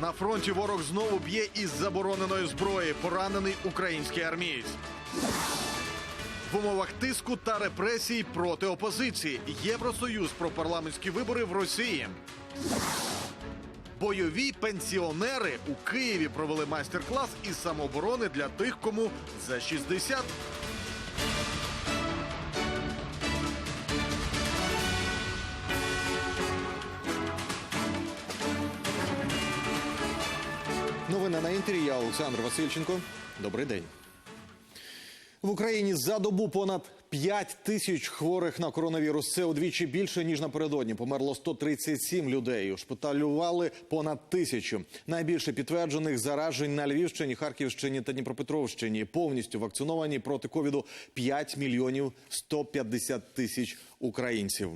На фронті ворог знову б'є із забороненої зброї. Поранений український армієць. В умовах тиску та репресій проти опозиції. Євросоюз про парламентські вибори в Росії. Бойові пенсіонери у Києві провели майстер-клас із самооборони для тих, кому за 60. Новини на інтері. Я Олександр Васильченко. Добрий день. В Україні за добу понад 5 тисяч хворих на коронавірус. Це удвічі більше ніж напередодні. Померло 137 людей. Ушпиталювали понад тисячу. Найбільше підтверджених заражень на Львівщині, Харківщині та Дніпропетровщині. Повністю вакциновані проти ковіду 5 мільйонів 150 тисяч українців.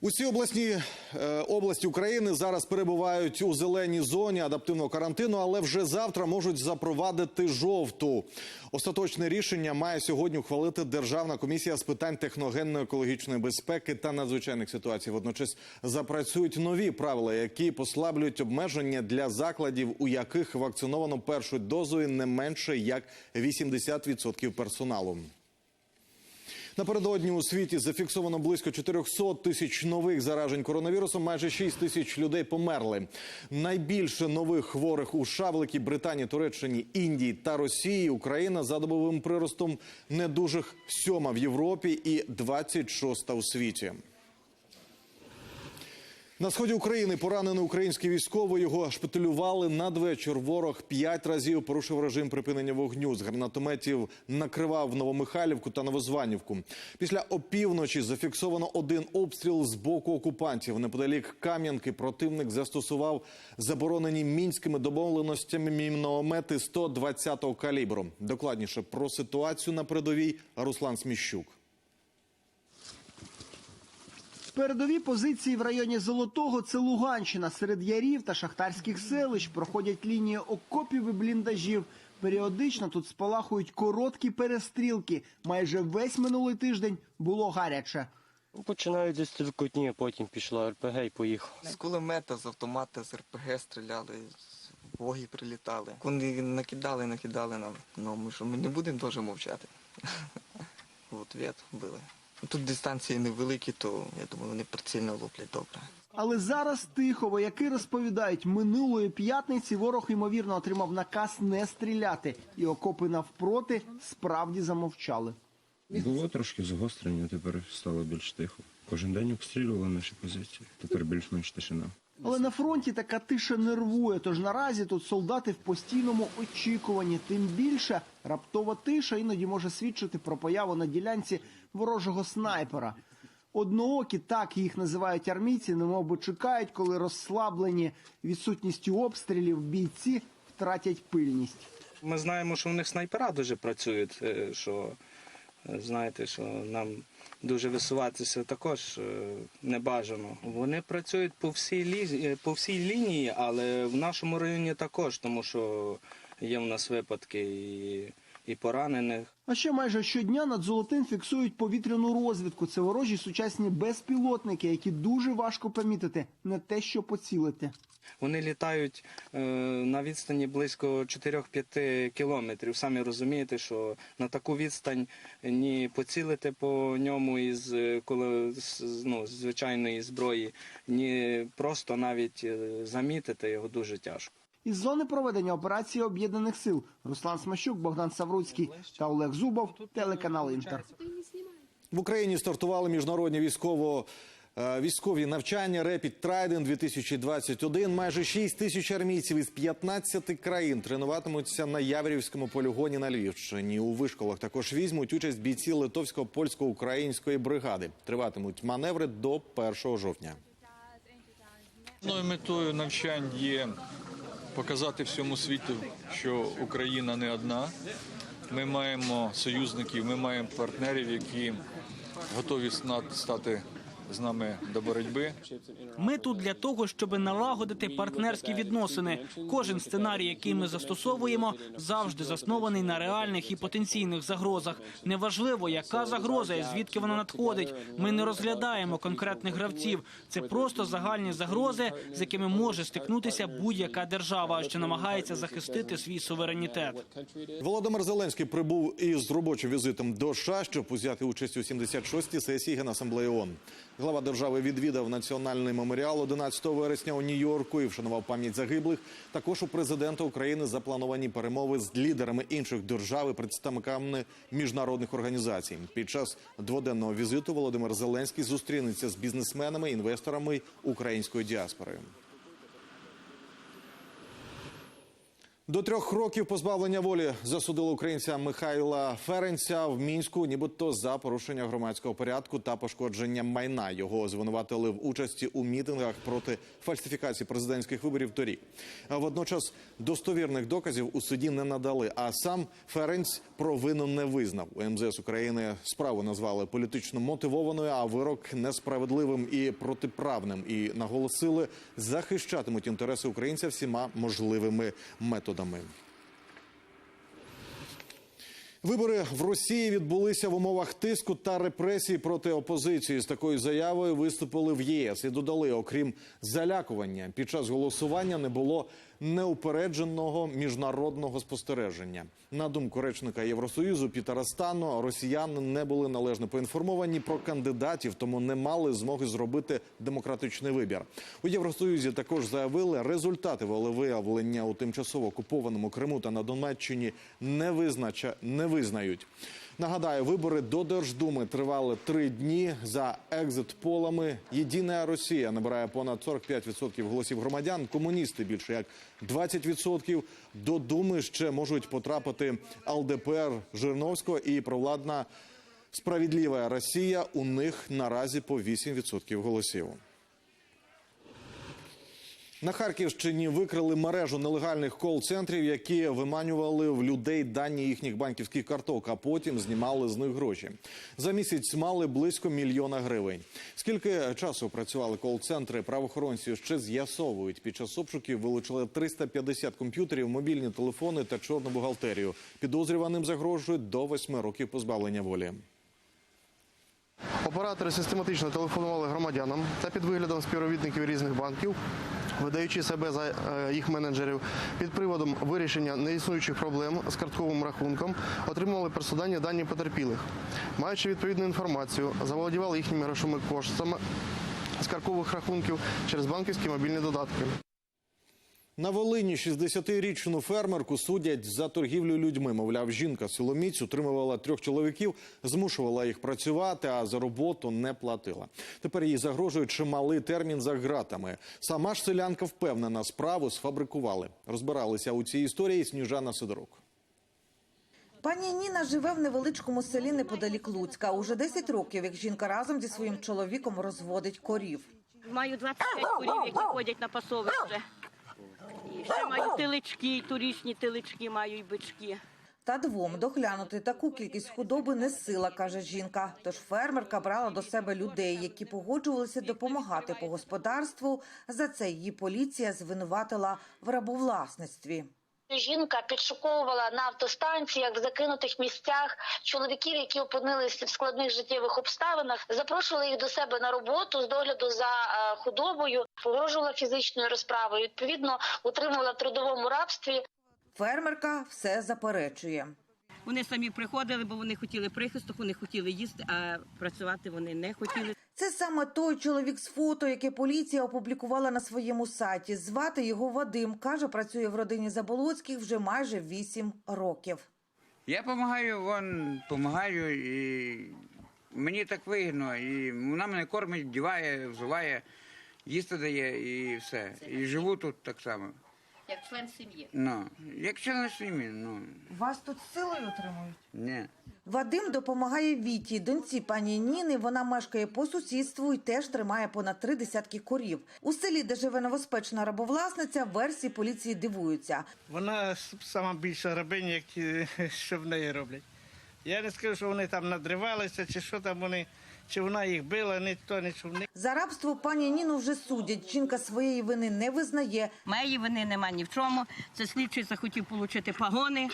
Усі обласні е, області України зараз перебувають у зеленій зоні адаптивного карантину, але вже завтра можуть запровадити жовту. Остаточне рішення має сьогодні ухвалити Державна комісія з питань техногенної екологічної безпеки та надзвичайних ситуацій. Водночас запрацюють нові правила, які послаблюють обмеження для закладів, у яких вакциновано першою дозою не менше як 80% персоналу. Напередодні у світі зафіксовано близько 400 тисяч нових заражень коронавірусом. Майже 6 тисяч людей померли. Найбільше нових хворих у США, Великій Британії, Туреччині, Індії та Росії. Україна за добовим приростом недужих сьома в Європі і 26 у світі. На сході України поранений український військовий. Його шпиталювали надвечір. Ворог п'ять разів порушив режим припинення вогню. З гранатометів накривав Новомихайлівку та Новозванівку. Після опівночі зафіксовано один обстріл з боку окупантів. Неподалік Кам'янки противник застосував заборонені мінськими домовленостями міномети 120-го калібру. Докладніше про ситуацію на передовій Руслан Сміщук. Передові позиції в районі Золотого це Луганщина. Серед ярів та шахтарських селищ проходять лінії окопів і бліндажів. Періодично тут спалахують короткі перестрілки. Майже весь минулий тиждень було гаряче. Починають зі стрілкотні, потім пішла РПГ і поїхав. З кулемета, з автомата, з РПГ стріляли, з воги прилітали. Вони накидали, накидали нам. Ну ми що ми не будемо теж мовчати. От вет били. Тут дистанції невеликі, то я думаю, вони прицільно луплять добре. Але зараз тихо вояки розповідають, минулої п'ятниці ворог ймовірно отримав наказ не стріляти, і окопи навпроти справді замовчали. Було трошки загострення, тепер стало більш тихо. Кожен день обстрілювали наші позиції. Тепер більш-менш тишина. Але на фронті така тиша нервує. Тож наразі тут солдати в постійному очікуванні. Тим більше раптова тиша іноді може свідчити про появу на ділянці ворожого снайпера. Одноокі, так їх називають армійці, немов би чекають, коли розслаблені відсутністю обстрілів бійці втратять пильність. Ми знаємо, що в них снайпера дуже працюють, е, що знаєте, що нам дуже висуватися також е, не бажано. Вони працюють по всій лізі, е, по всій лінії, але в нашому районі також, тому що є в нас випадки і, і поранених. А ще майже щодня над золотим фіксують повітряну розвідку. Це ворожі сучасні безпілотники, які дуже важко помітити, не те, що поцілити. Вони літають е, на відстані близько 4-5 кілометрів. Самі розумієте, що на таку відстань ні поцілити по ньому із е, коли, з- ну, звичайної зброї, ні просто навіть е, замітити його дуже тяжко. Із зони проведення операції об'єднаних сил Руслан Смащук, Богдан Савруцький та Олег Зубов, телеканал Інтер. В Україні стартували міжнародні військово. Е, Військові навчання Rapid Trident 2021. Майже 6 тисяч армійців із 15 країн тренуватимуться на Яворівському полігоні на Львівщині. У вишколах також візьмуть участь бійці литовсько польсько-української бригади. Триватимуть маневри до 1 жовтня. Основною метою навчань є показати всьому світу, що Україна не одна. Ми маємо союзників, ми маємо партнерів, які готові ста- стати з нами до боротьби. Ми тут для того, щоб налагодити партнерські відносини. Кожен сценарій, який ми застосовуємо, завжди заснований на реальних і потенційних загрозах. Неважливо, яка загроза і звідки вона надходить. Ми не розглядаємо конкретних гравців. Це просто загальні загрози, з якими може стикнутися будь-яка держава, що намагається захистити свій суверенітет. Володимир Зеленський прибув із робочим візитом до США, щоб узяти участь у 76-й сесії Генасамблеї ООН. Глава держави відвідав національний меморіал 11 вересня у Нью-Йорку і вшанував пам'ять загиблих. Також у президента України заплановані перемови з лідерами інших держав і представниками міжнародних організацій. Під час дводенного візиту Володимир Зеленський зустрінеться з бізнесменами, інвесторами української діаспори. До трьох років позбавлення волі засудили українця Михайла Ференця в мінську, нібито за порушення громадського порядку та пошкодження майна. Його звинуватили в участі у мітингах проти фальсифікації президентських виборів торік. Водночас достовірних доказів у суді не надали. А сам Ференць провину не визнав. У МЗС України справу назвали політично мотивованою, а вирок несправедливим і протиправним. І наголосили, захищатимуть інтереси українця всіма можливими методами. Вибори в Росії відбулися в умовах тиску та репресій проти опозиції. З такою заявою виступили в єС і додали, окрім залякування, під час голосування не було неупередженого міжнародного спостереження. На думку речника Євросоюзу Пітера Стану, росіяни не були належно поінформовані про кандидатів, тому не мали змоги зробити демократичний вибір. У Євросоюзі також заявили, результати волевиявлення у тимчасово окупованому Криму та на Донеччині не визнача не визнають. Нагадаю, вибори до Держдуми тривали три дні. За екзит-полами Єдина Росія набирає понад 45% голосів громадян. Комуністи більше як 20%. До Думи ще можуть потрапити ЛДПР Жирновського і провладна справедлива Росія. У них наразі по 8% голосів. На Харківщині викрили мережу нелегальних кол-центрів, які виманювали в людей дані їхніх банківських карток, а потім знімали з них гроші. За місяць мали близько мільйона гривень. Скільки часу працювали кол-центри, правоохоронці ще з'ясовують. Під час обшуків вилучили 350 комп'ютерів, мобільні телефони та чорну бухгалтерію. Підозрюваним загрожують до 8 років позбавлення волі. Оператори систематично телефонували громадянам та під виглядом співробітників різних банків, видаючи себе за е, їх менеджерів під приводом вирішення неіснуючих проблем з картковим рахунком, отримували персональні дані потерпілих. Маючи відповідну інформацію, заволодівали їхніми грошовими коштами з карткових рахунків через банківські мобільні додатки. На Волині 60-річну фермерку судять за торгівлю людьми. Мовляв, жінка силоміць утримувала трьох чоловіків, змушувала їх працювати, а за роботу не платила. Тепер їй загрожує чималий термін за ґратами. Сама ж селянка впевнена, справу сфабрикували. Розбиралися у цій історії Сніжана Сидорук. Пані Ніна живе в невеличкому селі неподалік Луцька. Уже 10 років, як жінка разом зі своїм чоловіком розводить корів. Маю 25 корів, які ходять на пасовище. Ще маю телички, і турічні маю і бички. Та двом доглянути таку кількість худоби не сила, каже жінка. Тож фермерка брала до себе людей, які погоджувалися допомагати по господарству. За це її поліція звинуватила в рабовласництві. Жінка підшуковувала на автостанціях в закинутих місцях чоловіків, які опинилися в складних життєвих обставинах, запрошувала їх до себе на роботу з догляду за е, худобою, погрожувала фізичною розправою. Відповідно, утримувала в трудовому рабстві. Фермерка все заперечує. Вони самі приходили, бо вони хотіли прихисток, вони хотіли їсти, а працювати вони не хотіли. Це саме той чоловік з фото, яке поліція опублікувала на своєму сайті. Звати його Вадим. Каже, працює в родині Заболоцьких вже майже 8 років. Я допомагаю, вон, допомагаю, і мені так вигідно. І вона мене кормить, вдіває, взуває, їсти дає і все. І живу тут так само. Як член сім'ї. Ну, як член сім'ї, ну, Вас тут силою отримують? ні. Вадим допомагає Віті, доньці пані Ніни. Вона мешкає по сусідству і теж тримає понад три десятки корів. У селі, де живе новоспечна рабовласниця, версії поліції дивуються. Вона сама більша рабиня, як ті, що в неї роблять. Я не скажу, що вони там надривалися чи що там вони чи вона їх била, ніхто не чув. За рабство пані Ніну вже судять. Жінка своєї вини не визнає. Моєї вини нема ні в чому. Це слідчий захотів отримати погони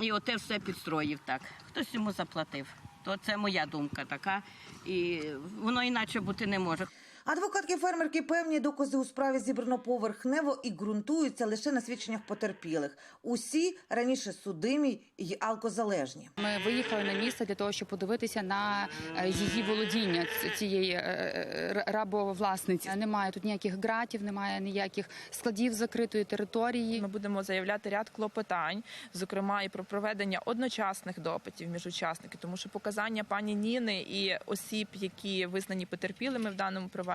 і оте все підстроїв так. Хтось йому заплатив. То це моя думка така. І воно іначе бути не може. Адвокатки фермерки певні докази у справі зібрано поверхнево і ґрунтуються лише на свідченнях потерпілих. Усі раніше судимі й алкозалежні. Ми виїхали на місце для того, щоб подивитися на е, її володіння цієї е, е, рабовласниці. Немає тут ніяких ґратів, немає ніяких складів закритої території. Ми будемо заявляти ряд клопотань, зокрема і про проведення одночасних допитів між учасниками, тому що показання пані Ніни і осіб, які визнані потерпілими в даному провадженні,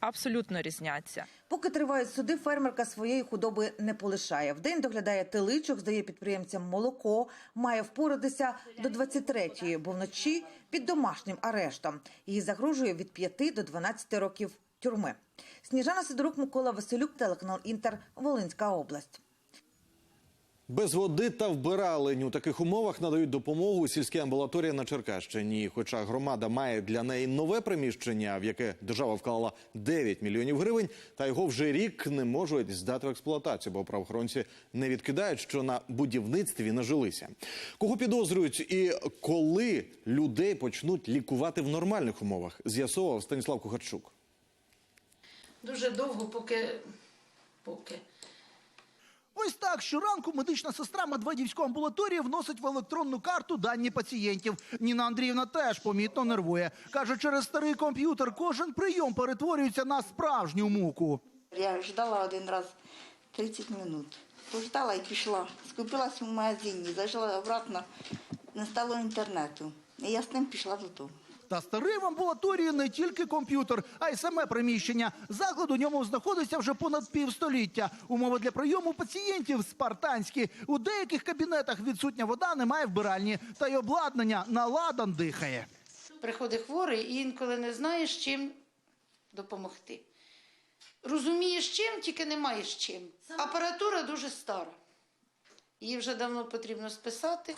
абсолютно різняться. Поки тривають суди, фермерка своєї худоби не полишає. Вдень доглядає теличок, здає підприємцям молоко, має впоратися до 23-ї, бо вночі під домашнім арештом. Їй загрожує від 5 до 12 років тюрми. Сніжана Сидорук, Микола Василюк, телеканал Інтер, Волинська область. Без води та вбиралень у таких умовах надають допомогу сільській амбулаторії на Черкащині. Хоча громада має для неї нове приміщення, в яке держава вклала 9 мільйонів гривень, та його вже рік не можуть здати в експлуатацію, бо правоохоронці не відкидають, що на будівництві нажилися. Кого підозрюють і коли людей почнуть лікувати в нормальних умовах, з'ясовував Станіслав Кухарчук. Дуже довго, поки. поки. Ось так щоранку медична сестра Медведівської амбулаторії вносить в електронну карту дані пацієнтів. Ніна Андріївна теж помітно нервує. Каже, через старий комп'ютер кожен прийом перетворюється на справжню муку. Я ждала один раз 30 минут. Пождала і пішла. Скупилась в магазині, зайшла обратно, не стало інтернету. І я з ним пішла додому. Та старий в амбулаторії не тільки комп'ютер, а й саме приміщення. Заклад у ньому знаходиться вже понад півстоліття. Умови для прийому пацієнтів спартанські. У деяких кабінетах відсутня вода, немає вбиральні. Та й обладнання наладан дихає. Приходить хворий і інколи не знаєш, чим допомогти. Розумієш чим, тільки не маєш чим. Апаратура дуже стара. Її вже давно потрібно списати.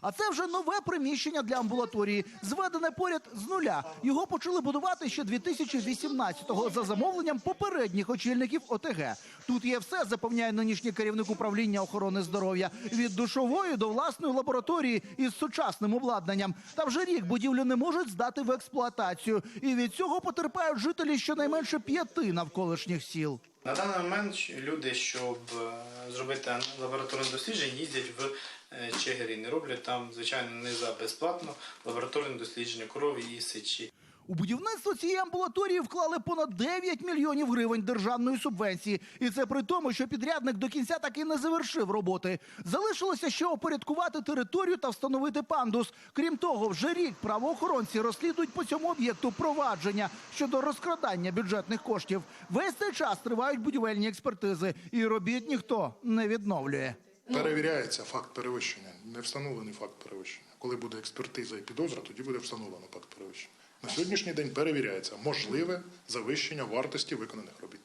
А це вже нове приміщення для амбулаторії, зведене поряд з нуля. Його почали будувати ще 2018-го за замовленням попередніх очільників ОТГ. Тут є все, запевняє нинішній керівник управління охорони здоров'я від душової до власної лабораторії із сучасним обладнанням. Та вже рік будівлю не можуть здати в експлуатацію, і від цього потерпають жителі щонайменше п'яти навколишніх сіл. На даний момент люди, щоб е, зробити лабораторне дослідження, їздять в е, Чигирин роблять там, звичайно, не за безплатно лабораторне дослідження крові і сечі. У будівництво цієї амбулаторії вклали понад 9 мільйонів гривень державної субвенції. І це при тому, що підрядник до кінця так і не завершив роботи. Залишилося ще опорядкувати територію та встановити пандус. Крім того, вже рік правоохоронці розслідують по цьому об'єкту провадження щодо розкрадання бюджетних коштів. Весь цей час тривають будівельні експертизи, і робіт ніхто не відновлює. Перевіряється факт перевищення, не встановлений факт перевищення. Коли буде експертиза і підозра, тоді буде встановлено факт перевищення. На сьогоднішній день перевіряється можливе завищення вартості виконаних робіт.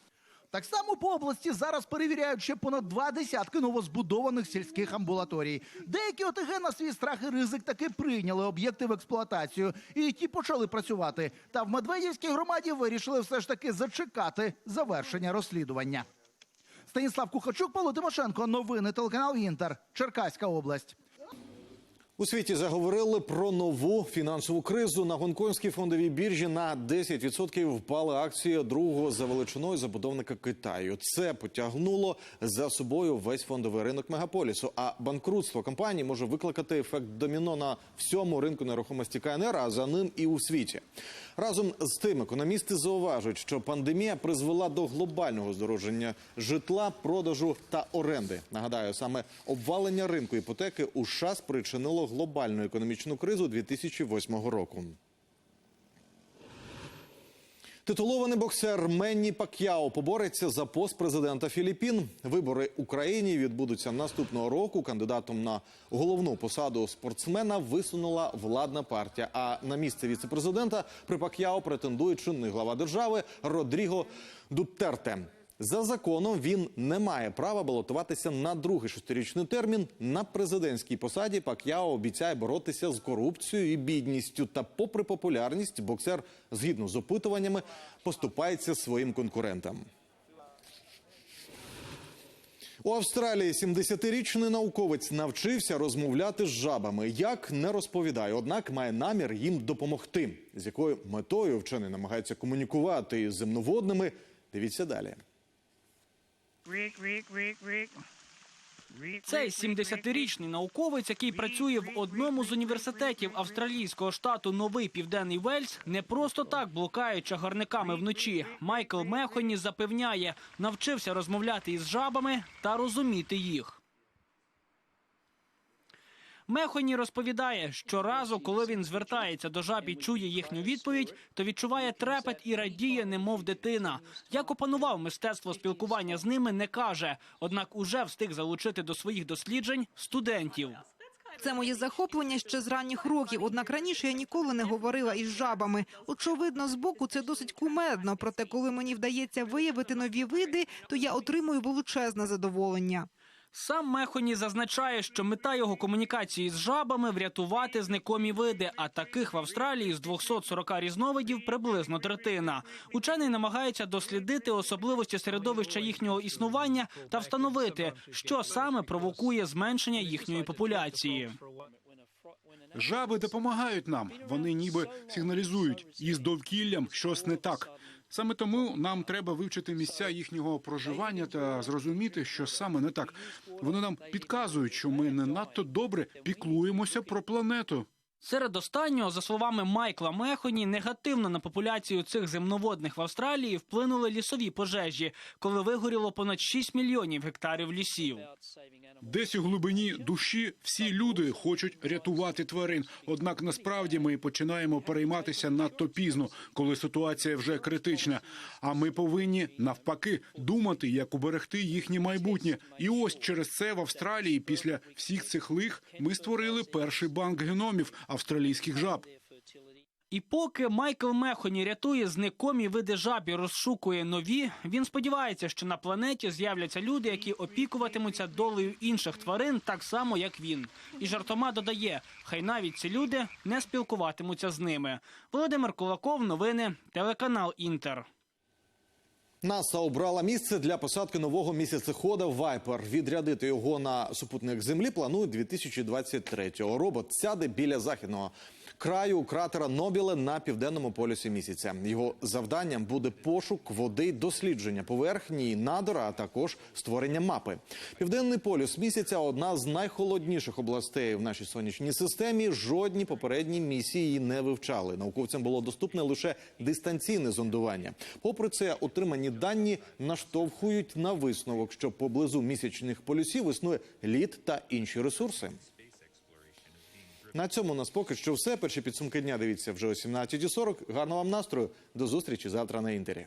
Так само по області зараз перевіряють ще понад два десятки новозбудованих сільських амбулаторій. Деякі ОТГ на свій страх і ризик таки прийняли об'єкти в експлуатацію, і ті почали працювати. Та в Медведівській громаді вирішили все ж таки зачекати завершення розслідування. Станіслав Кухачук, Павло Тимошенко. Новини телеканал Інтер. Черкаська область. У світі заговорили про нову фінансову кризу. На гонконгській фондовій біржі на 10% впали акції другого за величиною забудовника Китаю. Це потягнуло за собою весь фондовий ринок мегаполісу. А банкрутство компанії може викликати ефект доміно на всьому ринку нерухомості КНР, а за ним і у світі. Разом з тим, економісти зауважують, що пандемія призвела до глобального здороження житла, продажу та оренди. Нагадаю, саме обвалення ринку іпотеки у США спричинило глобальну економічну кризу 2008 року. Титулований боксер Менні Пак'яо побореться за пост президента Філіппін. Вибори Україні відбудуться наступного року. Кандидатом на головну посаду спортсмена висунула владна партія. А на місце віцепрезидента при Пак'яо претендує чинний глава держави Родріго Дуттерте. За законом він не має права балотуватися на другий шестирічний термін на президентській посаді. Пак'яо обіцяє боротися з корупцією і бідністю. Та, попри популярність, боксер, згідно з опитуваннями, поступається своїм конкурентам. У Австралії 70-річний науковець навчився розмовляти з жабами. Як не розповідає, однак має намір їм допомогти. З якою метою вчений намагається комунікувати із земноводними. Дивіться далі. Цей 70-річний науковець, який працює в одному з університетів австралійського штату Новий Південний Вельс, не просто так блукає чагарниками вночі. Майкл Мехоні запевняє, навчився розмовляти із жабами та розуміти їх. Мехоні розповідає, що разу, коли він звертається до жаб і чує їхню відповідь, то відчуває трепет і радіє, немов дитина. Як опанував мистецтво спілкування з ними, не каже. Однак уже встиг залучити до своїх досліджень студентів. Це моє захоплення ще з ранніх років. Однак раніше я ніколи не говорила із жабами. Очевидно, збоку це досить кумедно. Проте, коли мені вдається виявити нові види, то я отримую величезне задоволення. Сам Мехоні зазначає, що мета його комунікації з жабами врятувати зникомі види. А таких в Австралії з 240 різновидів приблизно третина. Учений намагається дослідити особливості середовища їхнього існування та встановити, що саме провокує зменшення їхньої популяції. Жаби допомагають нам. Вони ніби сигналізують із довкіллям щось не так. Саме тому нам треба вивчити місця їхнього проживання та зрозуміти, що саме не так. Вони нам підказують, що ми не надто добре піклуємося про планету. Серед останнього, за словами Майкла Мехоні, негативно на популяцію цих земноводних в Австралії вплинули лісові пожежі, коли вигоріло понад 6 мільйонів гектарів лісів. Десь у глибині душі всі люди хочуть рятувати тварин. Однак насправді ми починаємо перейматися надто пізно, коли ситуація вже критична. А ми повинні навпаки думати, як уберегти їхнє майбутнє. І ось через це в Австралії, після всіх цих лих, ми створили перший банк геномів австралійських жаб. І поки Майкл Мехоні рятує зникомі види жаб і розшукує нові, він сподівається, що на планеті з'являться люди, які опікуватимуться долею інших тварин, так само як він. І жартома додає, хай навіть ці люди не спілкуватимуться з ними. Володимир Кулаков, новини, телеканал Інтер. НАСА обрала місце для посадки нового місяцехода Вайпер. Відрядити його на супутник Землі планують 2023-го. Робот сяде біля західного краю кратера Нобіле на південному полюсі місяця. Його завданням буде пошук води, дослідження поверхні і надра, а також створення мапи. Південний полюс місяця одна з найхолодніших областей в нашій сонячній системі. Жодні попередні місії не вивчали. Науковцям було доступне лише дистанційне зондування. Попри це, отримані дані наштовхують на висновок, що поблизу місячних полюсів існує лід та інші ресурси. На цьому у нас поки що все. Перші підсумки дня дивіться вже о 17.40. Гарного вам настрою. До зустрічі завтра на інтері.